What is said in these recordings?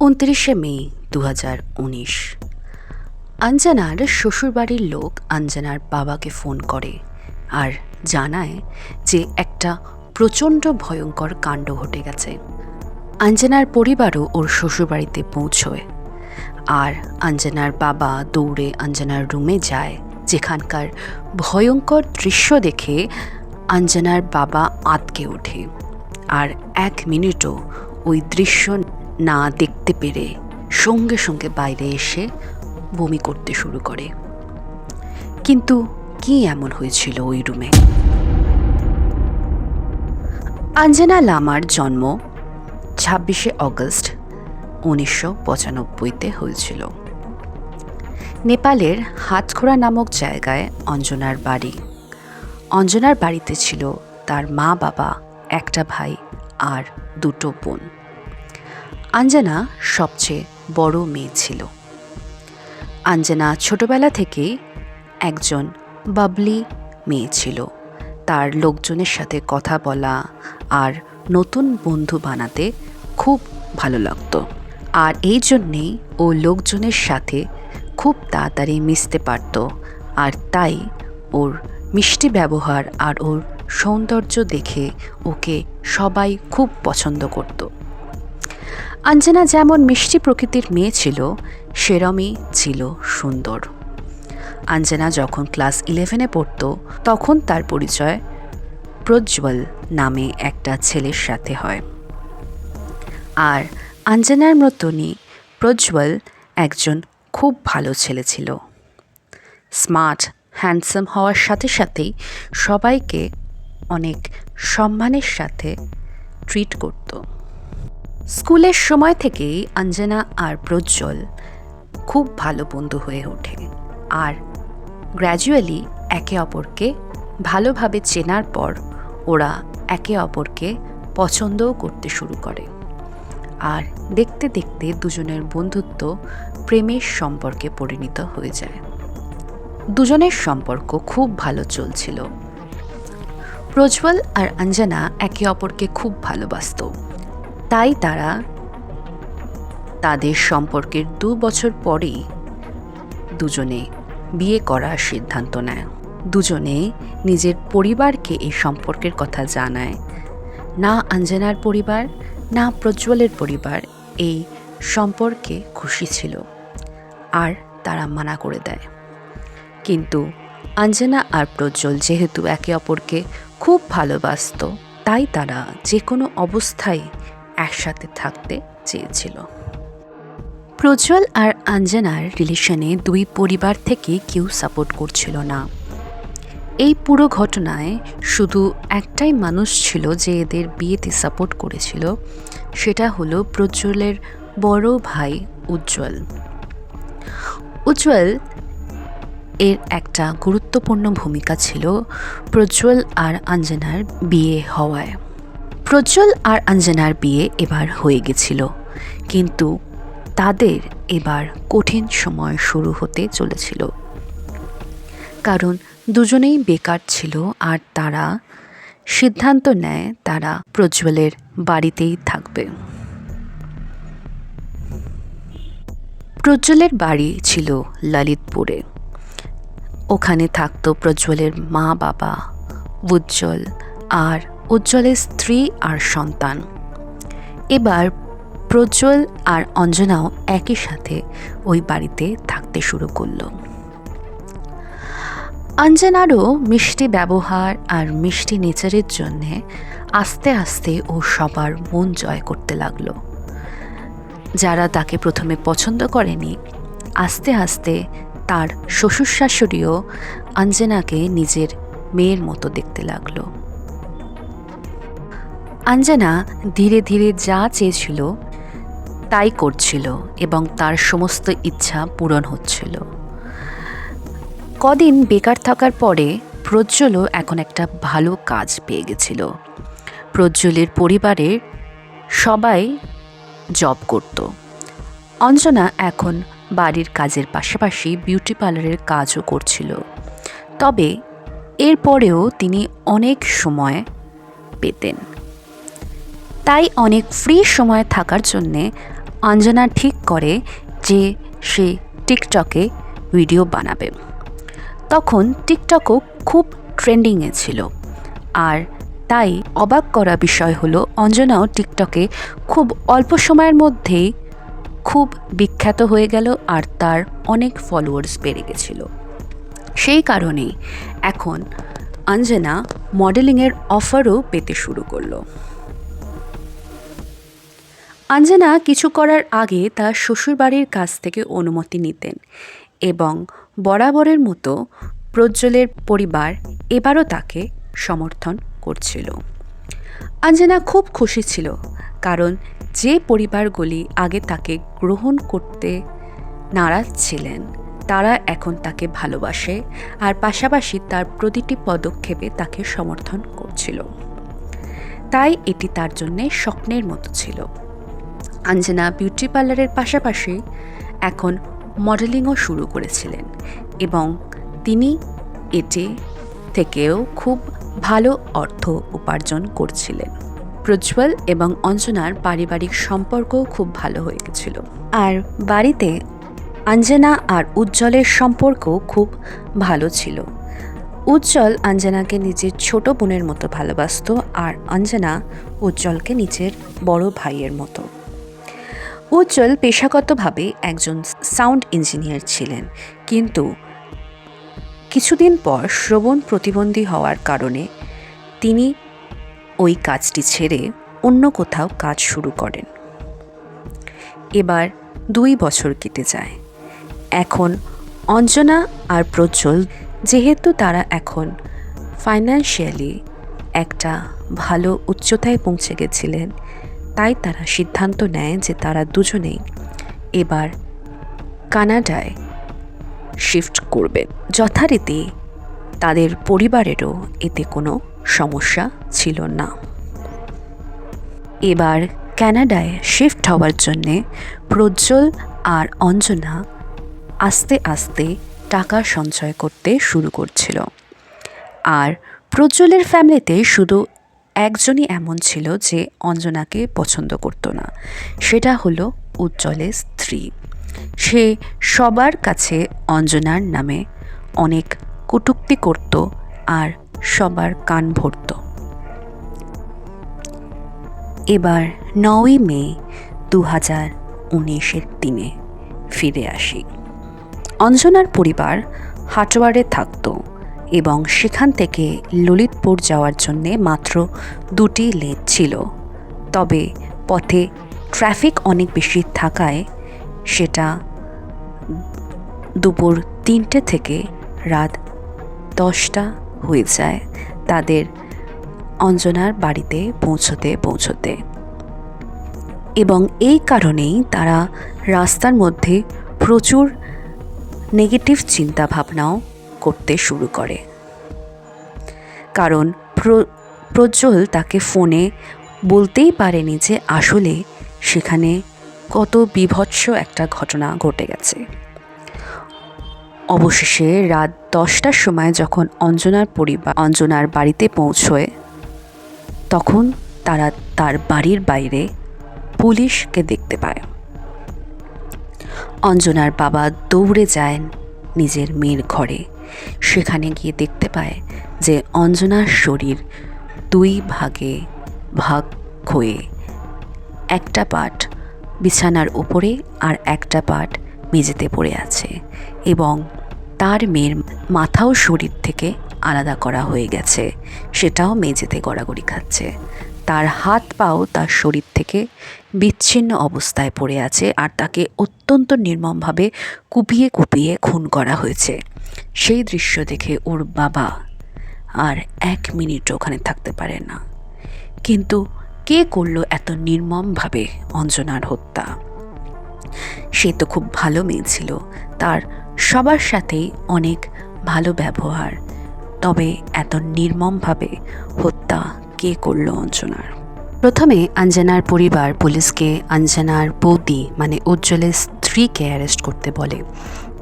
উনত্রিশে মে দু হাজার উনিশ। আঞ্জানার শ্বশুরবাড়ির লোক আঞ্জানার বাবাকে ফোন করে আর জানায় যে একটা প্রচণ্ড ভয়ঙ্কর কাণ্ড ঘটে গেছে। আঞ্জানার পরিবারও ওর শ্বশুরবাড়িতে পৌঁছয় আর আঞ্জানার বাবা দৌড়ে আঞ্জানার রুমে যায়, যেখানকার ভয়ঙ্কর দৃশ্য দেখে আঞ্জানার বাবা আতকে ওঠে। আর এক মিনিটও ওই দৃশ্য না দেখতে পেরে সঙ্গে সঙ্গে বাইরে এসে বমি করতে শুরু করে। কিন্তু কি এমন হয়েছিল ওই রুমে? আঞ্জনা লামার জন্ম ছাব্বিশে অগস্ট উনিশশো পঁচানব্বইতে হয়েছিল। নেপালের হাতখোড়া নামক জায়গায় অঞ্জনার বাড়ি। অঞ্জনার বাড়িতে ছিল তার মা বাবা একটা ভাই আর দুটো বোন। আঞ্জনা সবচেয়ে বড় মেয়ে ছিল। আঞ্জনা ছোটবেলা থেকেই একজন বাবলি মেয়ে ছিল। তার লোকজনের সাথে কথা বলা আর নতুন বন্ধু বানাতে খুব ভালো লাগতো। আর এই জন্যেই ও লোকজনের সাথে খুব তাড়াতাড়ি মিশতে পারত। আর তাই ওর মিষ্টি ব্যবহার আর ওর সৌন্দর্য দেখে ওকে সবাই খুব পছন্দ করতো। আঞ্জনা যেমন মিষ্টি প্রকৃতির মেয়ে ছিল, সেরমই ছিল সুন্দর। আঞ্জনা যখন ক্লাস ইলেভেনে পড়তো, তখন তার পরিচয় প্রজ্জ্বল নামে একটা ছেলের সাথে হয়। আর আঞ্জনার মতনই প্রজ্জ্বল একজন খুব ভালো ছেলে ছিল। স্মার্ট, হ্যান্ডসাম হওয়ার সাথে সাথেই সবাইকে অনেক সম্মানের সাথে ট্রিট করতো। স্কুলের সময় থেকেই অঞ্জনা আর প্রজ্জ্বল খুব ভালো বন্ধু হয়ে ওঠে। আর গ্র্যাজুয়ালি একে অপরকে ভালোভাবে চেনার পর ওরা একে অপরকে পছন্দও করতে শুরু করে। আর দেখতে দেখতে দুজনের বন্ধুত্ব প্রেমের সম্পর্কে পরিণত হয়ে যায়। দুজনের সম্পর্ক খুব ভালো চলছিল। প্রজ্জ্বল আর অঞ্জনা একে অপরকে খুব ভালোবাসত। তাই তারা তাদের সম্পর্কের দু বছর পরেই দুজনে বিয়ে করার সিদ্ধান্ত নেয়। দুজনে নিজের পরিবারকে এই সম্পর্কের কথা জানায়। না আঞ্জনার পরিবার, না প্রজ্জ্বলের পরিবার এই সম্পর্কে খুশি ছিল আর তারা মানা করে দেয়। কিন্তু অঞ্জনা আর প্রজ্জ্বল যেহেতু একে অপরকে খুব ভালোবাসত, তাই তারা যে কোনো অবস্থায় একসাথে থাকতে চেয়েছিল। প্রজ্জ্বল আর আঞ্জনার রিলেশনে দুই পরিবার থেকে কেউ সাপোর্ট করছিল না। এই পুরো ঘটনায় শুধু একটাই মানুষ ছিল যে এদের বিয়েতে সাপোর্ট করেছিল, সেটা হলো প্রজ্জ্বলের বড় ভাই উজ্জ্বল। উজ্জ্বল এর একটা গুরুত্বপূর্ণ ভূমিকা ছিল প্রজ্জ্বল আর আঞ্জনার বিয়ে হওয়ায়। প্রজ্জ্বল আর অঞ্জনার বিয়ে এবার হয়ে গেছিল। কিন্তু তাদের এবার কঠিন সময় শুরু হতে চলেছিল। কারণ দুজনেই বেকার ছিল আর তারা সিদ্ধান্ত নেয় তারা প্রজ্জ্বলের বাড়িতেই থাকবে। প্রজ্জ্বলের বাড়ি ছিল ললিতপুরে। ওখানে থাকতো প্রজ্জ্বলের মা বাবা উজ্জ্বল আর উজ্জ্বলের স্ত্রী আর সন্তান। এবার প্রজ্জ্বল আর অঞ্জনাও একই সাথে ওই বাড়িতে থাকতে শুরু করল। অঞ্জনারও মিষ্টি ব্যবহার আর মিষ্টি নেচারের জন্যে আস্তে আস্তে ও সবার মন জয় করতে লাগল। যারা তাকে প্রথমে পছন্দ করেনি, আস্তে আস্তে তার শ্বশুর শাশুড়িও অঞ্জনাকে নিজের মেয়ের মতো দেখতে লাগল। আঞ্জনা ধীরে ধীরে যা চেয়েছিল তাই করছিল এবং তার সমস্ত ইচ্ছা পূরণ হচ্ছিল। কদিন বেকার থাকার পরে প্রজ্জ্বলও এখন একটা ভালো কাজ পেয়ে গেছিল। প্রজ্জ্বলের পরিবারের সবাই জব করত। অঞ্জনা এখন বাড়ির কাজের পাশাপাশি বিউটি পার্লারের কাজও করছিল। তবে এরপরেও তিনি অনেক সময় পেতেন। তাই অনেক ফ্রি সময় থাকার জন্যে অঞ্জনা ঠিক করে যে সে টিকটকে ভিডিও বানাবে। তখন টিকটকও খুব ট্রেন্ডিংয়ে ছিল। আর তাই অবাক করা বিষয় হলো, অঞ্জনাও টিকটকে খুব অল্প সময়ের মধ্যেই খুব বিখ্যাত হয়ে গেল আর তার অনেক ফলোয়ার্স বেড়ে গেছিল। সেই কারণেই এখন অঞ্জনা মডেলিংয়ের অফারও পেতে শুরু করল। অঞ্জনা কিছু করার আগে তার শ্বশুরবাড়ির কাছ থেকে অনুমতি নিতেন এবং বরাবরের মতো প্রজ্জ্বলের পরিবার এবারও তাকে সমর্থন করছিল। অঞ্জনা খুব খুশি ছিল, কারণ যে পরিবারগুলি আগে তাকে গ্রহণ করতে নারাজ ছিলেন, তারা এখন তাকে ভালোবাসে আর পাশাপাশি তার প্রতিটি পদক্ষেপে তাকে সমর্থন করছিল। তাই এটি তার জন্যে স্বপ্নের মতো ছিল। অঞ্জনা বিউটি পার্লারের পাশাপাশি এখন মডেলিংও শুরু করেছিলেন এবং তিনি এটি থেকেও খুব ভালো অর্থ উপার্জন করছিলেন। প্রজ্জ্বল এবং অঞ্জনার পারিবারিক সম্পর্কও খুব ভালো হয়ে গেছিল। আর বাড়িতে অঞ্জনা আর উজ্জ্বলের সম্পর্কও খুব ভালো ছিল। উজ্জ্বল অঞ্জনাকে নিজের ছোট বোনের মতো ভালোবাসত আর অঞ্জনা উজ্জ্বলকে নিজের বড় ভাইয়ের মতো। উজ্জ্বল পেশাগতভাবে একজন সাউন্ড ইঞ্জিনিয়ার ছিলেন। কিন্তু কিছুদিন পর শ্রবণ প্রতিবন্ধী হওয়ার কারণে তিনি ওই কাজটি ছেড়ে অন্য কোথাও কাজ শুরু করেন। এবার দুই বছর কেটে যায়। এখন অঞ্জনা আর প্রজ্জ্বল, যেহেতু তারা এখন ফাইন্যান্সিয়ালি একটা ভালো উচ্চতায় পৌঁছে গেছিলেন তাই তারা সিদ্ধান্ত নেয় যে তারা দুজনেই এবার কানাডায় শিফট করবে। যথারীতি তাদের পরিবারেরও এতে কোনো সমস্যা ছিল না। এবার কানাডায় শিফট হওয়ার জন্যে প্রজ্জ্বল আর অঞ্জনা আস্তে আস্তে টাকা সঞ্চয় করতে শুরু করছিল। আর প্রজ্জ্বলের ফ্যামিলিতে শুধু একজনই এমন ছিল যে অঞ্জনাকে পছন্দ করতো না। সেটা হলো উজ্জ্বলের স্ত্রী। সে সবার কাছে অঞ্জনার নামে অনেক কটূক্তি করত আর সবার কান ভরত। এবার নয়ই মে দু হাজার উনিশের দিনে ফিরে আসি। অঞ্জনার পরিবার হাটোয়ারে থাকতো। এবং সেখান থেকে ললিতপুর যাওয়ার জন্যে মাত্র দুটি লেন ছিল। তবে পথে ট্রাফিক অনেক বেশি থাকায় সেটা দুপুর তিনটে থেকে রাত দশটা হয়ে যায় তাদের অঞ্জনার বাড়িতে পৌঁছতে পৌঁছতে। এবং এই কারণেই তারা রাস্তার মধ্যে প্রচুর নেগেটিভ চিন্তাভাবনাও করতে শুরু করে। কারণ প্রজ্জ্বল তাকে ফোনে বলতেই পারেনি যে আসলে সেখানে কত বিভৎস একটা ঘটনা ঘটে গেছে। অবশেষে রাত দশটার সময় যখন অঞ্জনার পরিবার, অঞ্জনার বাড়িতে পৌঁছয়, তখন তারা তার বাড়ির বাইরে পুলিশকে দেখতে পায়। অঞ্জনার বাবা দৌড়ে যায় নিজের মেয়ের ঘরে। সেখানে গিয়ে দেখতে পায় যে অঞ্জনার শরীর দুই ভাগে ভাগ হয়ে, একটা পাট বিছানার উপরে আর একটা পাট মেঝেতে পড়ে আছে এবং তার মেয়ের মাথাও শরীর থেকে আলাদা করা হয়ে গেছে, সেটাও মেঝেতে গড়াগড়ি খাচ্ছে। তার হাত পাও তার শরীর থেকে বিচ্ছিন্ন অবস্থায় পড়ে আছে আর তাকে অত্যন্ত নির্মমভাবে কুপিয়ে কুপিয়ে খুন করা হয়েছে। সেই দৃশ্য দেখে ওর বাবা আর এক মিনিট ওখানে থাকতে পারে না। কিন্তু কে করল এত নির্মমভাবে অঞ্জনার হত্যা? সে তো খুব ভালো মেয়ে ছিল। তার সবার সাথেই অনেক ভালো ব্যবহার। তবে এত নির্মমভাবে হত্যা কে করল অঞ্জনার প্রথমে আঞ্জনার পরিবার পুলিশকে আঞ্জনার বৌদি মানে উজ্জ্বলের স্ত্রীকে অ্যারেস্ট করতে বলে।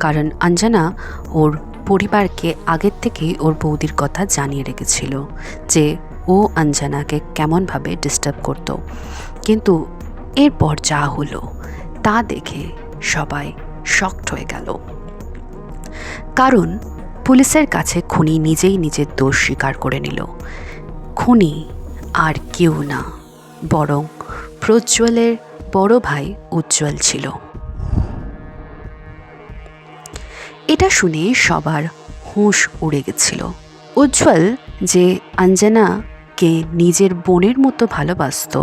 কারণ আঞ্জনা ওর পরিবারকে আগের থেকেই ওর বৌদির কথা জানিয়ে রেখেছিল যে ও আঞ্জনাকে কেমনভাবে ডিস্টার্ব করতো। কিন্তু এরপর যা হলো, তা দেখে সবাই শকড হয়ে গেল। কারণ পুলিশের কাছে খুনি নিজেই নিজের দোষ স্বীকার করে নিল। খুনি আর কেউ না, বরং প্রজ্জ্বলের বড় ভাই উজ্জ্বল ছিল। এটা শুনে সবার হুঁশ উড়ে গেছিল। উজ্জ্বল যে অঞ্জনাকে নিজের বোনের মতো ভালোবাসত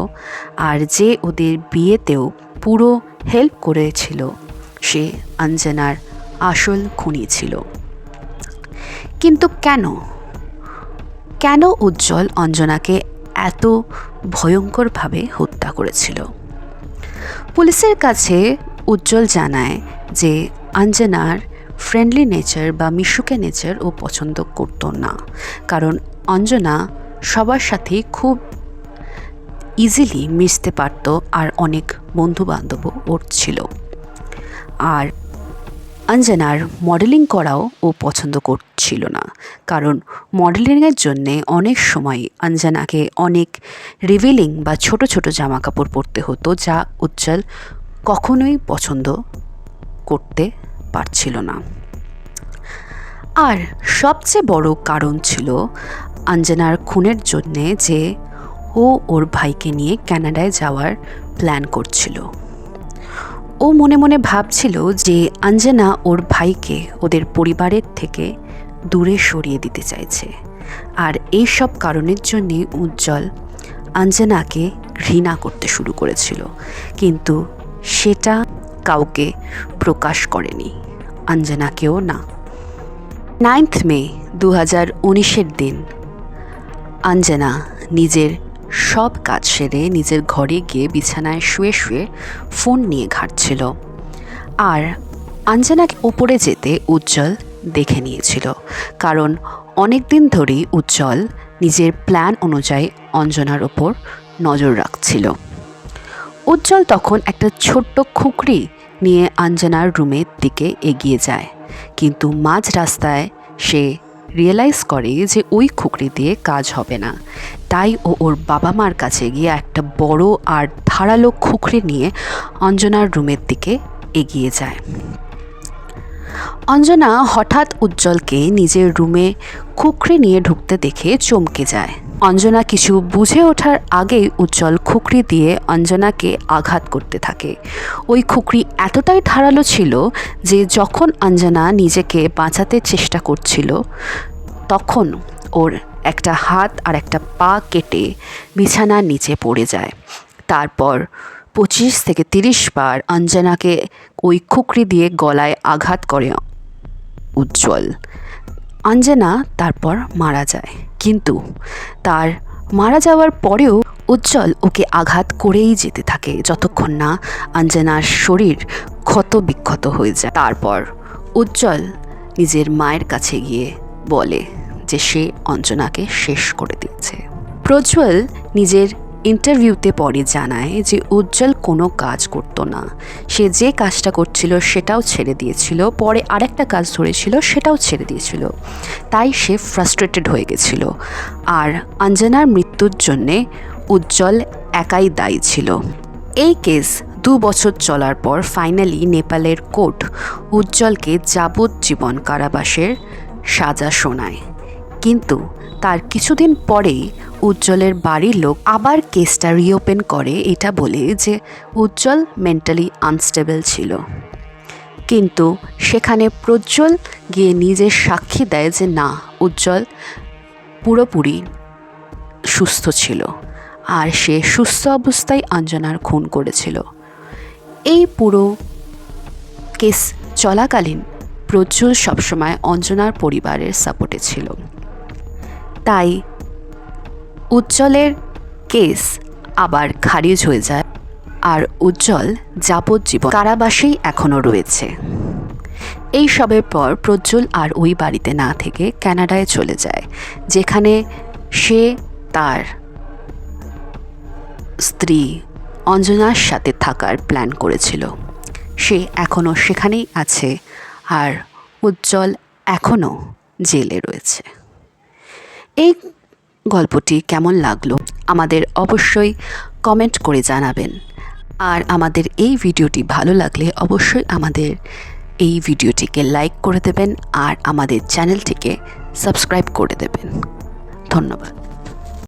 আর যে ওদের বিয়েতেও পুরো হেল্প করেছিল, সে আঞ্জনার আসল খুনি ছিল। কিন্তু কেন? কেন উজ্জ্বল অঞ্জনাকে এত ভয়ঙ্করভাবে হত্যা করেছিল? পুলিশের কাছে উজ্জ্বল জানায় যে অঞ্জনার ফ্রেন্ডলি নেচার বা মিশুকে নেচার ও পছন্দ করতো না। কারণ অঞ্জনা সবার সাথেই খুব ইজিলি মিশতে পারত আর অনেক বন্ধু বান্ধবও ওর ছিল। আর অঞ্জনার মডেলিং করাও ও পছন্দ করছিল না। কারণ মডেলিংয়ের জন্যে অনেক সময় অঞ্জনাকে অনেক রিভিলিং বা ছোট ছোট জামা কাপড় পরতে হতো যা উজ্জ্বল কখনোই পছন্দ করতে পারছিল না। আর সবচেয়ে বড় কারণ ছিল অঞ্জনার খুনের জন্যে যে ও ওর ভাইকে নিয়ে কানাডায় যাওয়ার প্ল্যান করছিল। ও মনে মনে ভাবছিল যে অঞ্জনা ওর ভাইকে ওদের পরিবারের থেকে দূরে সরিয়ে দিতে চাইছে। আর এই সব কারণের জন্যে উজ্জ্বল অঞ্জনাকে ঘৃণা করতে শুরু করেছিল। কিন্তু সেটা কাউকে প্রকাশ করেনি, অঞ্জনাকেও না। নাইন্থ মে দু হাজার উনিশের দিন অঞ্জনা নিজের সব কাজ সেরে নিজের ঘরে গিয়ে বিছানায় শুয়ে শুয়ে ফোন নিয়ে ঘাটছিল। আর অঞ্জনাকে ওপরে যেতে উজ্জ্বল দেখে নিয়েছিল, কারণ অনেক দিন ধরেই উজ্জ্বল নিজের প্ল্যান অনুযায়ী অঞ্জনার ওপর নজর রাখছিল। উজ্জ্বল তখন একটা ছোট্ট খুকরি নিয়ে আঞ্জনার রুমের দিকে এগিয়ে যায়, কিন্তু মাঝ রাস্তায় সে রিয়েলাইজ করে যে ওই খুকরি দিয়ে কাজ হবে না। তাই ও ওর বাবা মার কাছে গিয়ে একটা বড় আর ধারালো খুকরি নিয়ে অঞ্জনার রুমের দিকে এগিয়ে যায়। অঞ্জনা হঠাৎ উজ্জ্বলকে নিজের রুমে খুকরি নিয়ে ঢুকতে দেখে চমকে যায়। অঞ্জনা কিছু বুঝে ওঠার আগেই উজ্জ্বল খুকরি দিয়ে অঞ্জনাকে আঘাত করতে থাকে। ওই খুকরি এতটাই ধারালো ছিল যে যখন অঞ্জনা নিজেকে বাঁচাতে চেষ্টা করছিল, তখন ওর একটা হাত আর একটা পা কেটে বিছানার নিচে পড়ে যায়। তারপর পঁচিশ থেকে তিরিশ বার অঞ্জনাকে ওই খুকরি দিয়ে গলায় আঘাত করে উজ্জ্বল। অঞ্জনা তারপর মারা যায়। কিন্তু তার মারা যাওয়ার পরেও উজ্জ্বল ওকে আঘাত করেই যেতে থাকে যতক্ষণ না আঞ্জনার শরীর ক্ষত বিক্ষত হয়ে যায়। তারপর উজ্জ্বল নিজের মায়ের কাছে গিয়ে বলে যে সে অঞ্জনাকে শেষ করে দিয়েছে। প্রজ্বল নিজের ইন্টারভিউতে পরে জানায় যে উজ্জ্বল কোনো কাজ করতো না। সে যে কাজটা করছিল সেটাও ছেড়ে দিয়েছিল, পরে আরেকটা কাজ ধরেছিল সেটাও ছেড়ে দিয়েছিল। তাই সে ফ্রাস্ট্রেটেড হয়ে গেছিল। আর অঞ্জনার মৃত্যুর জন্যে উজ্জ্বল একাই দায়ী ছিল। এই কেস দু বছর চলার পর ফাইনালি নেপালের কোর্ট উজ্জ্বলকে যাবজ্জীবন কারাবাসের সাজা শোনায়। কিন্তু তার কিছুদিন পরেই উজ্জ্বলের বাড়ির লোক আবার কেসটা রিওপেন করে এটা বলে যে উজ্জ্বল মেন্টালি আনস্টেবল ছিল। কিন্তু সেখানে প্রজ্জ্বল গিয়ে নিজের সাক্ষী দেয় যে না, উজ্জ্বল পুরোপুরি সুস্থ ছিল আর সে সুস্থ অবস্থায় অঞ্জনার খুন করেছিল। এই পুরো কেস চলাকালীন প্রজ্জ্বল সবসময় অঞ্জনার পরিবারের সাপোর্টে ছিল। তাই উজ্জ্বলের কেস আবার খারিজ হয়ে যায়, আর উজ্জ্বল যাবজ্জীবন কারাবাসেই এখনও রয়েছে। এই সবের পর প্রজ্জ্বল আর ওই বাড়িতে না থেকে কানাডায় চলে যায়, যেখানে সে তার স্ত্রী অঞ্জনার সাথে থাকার প্ল্যান করেছিল। সে এখনও সেখানেই আছে, আর উজ্জ্বল এখনও জেলে রয়েছে। এই গল্পটি কেমন লাগল আমাদের অবশ্যই কমেন্ট করে জানাবেন। আর আমাদের এই ভিডিওটি ভালো লাগলে অবশ্যই আমাদের এই ভিডিওটিকে লাইক করে দেবেন আর আমাদের চ্যানেলটিকে সাবস্ক্রাইব করে দেবেন। ধন্যবাদ।